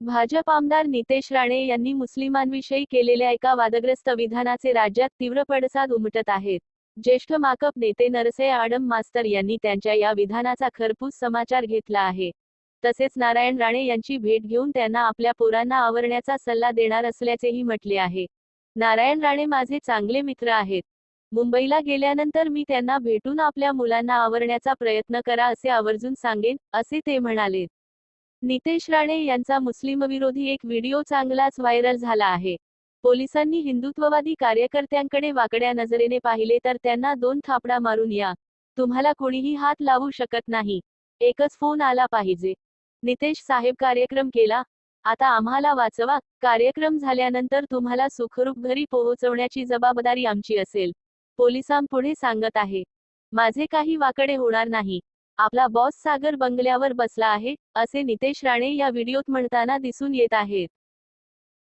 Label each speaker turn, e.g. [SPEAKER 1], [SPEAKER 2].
[SPEAKER 1] भाजप आमदार नितेश राणे यांनी मुस्लिमांविषयी केलेल्या एका वादग्रस्त विधानाचे राज्यात तीव्र पडसाद उमटत आहेत. ज्येष्ठ माकप नेते नरसे आडम मास्तर यांनी त्यांच्या या विधानाचा खरपूस समाचार घेतला आहे. तसेच नारायण राणे यांची भेट घेऊन त्यांना आपल्या पोरांना आवरण्याचा सल्ला देणार असल्याचेही म्हटले आहे. नारायण राणे माझे चांगले मित्र आहेत. मुंबईला गेल्यानंतर मी त्यांना भेटून आपल्या मुलांना आवरण्याचा प्रयत्न करा असे आवर्जून सांगेन असे ते म्हणाले. नितेश राणे यांचा मुस्लिमविरोधी एक व्हिडिओ चांगलाच व्हायरल झाला आहे. पोलिसांनी हिंदुत्ववादी कार्यकर्त्यांकडे वाकड्या नजरेने पाहिले तर त्यांना दोन थापडा मारून या. तुम्हाला कोणीही हात लावू शकत नाही. एकच फोन आला पाहिजे. नितेश साहेब कार्यक्रम केला. आता आम्हाला वाचवा. कार्यक्रम झाल्यानंतर तुम्हाला सुखरूप घरी पोहोचवण्याची जबाबदारी आमची असेल. पोलिसांपुढे सांगत आहे. माझे काही वाकडे होणार नाही. आपला बॉस सागर बंगल्यावर बसला आहे असे नितेश राणे या व्हिडिओत म्हणताना दिसून येत आहेत.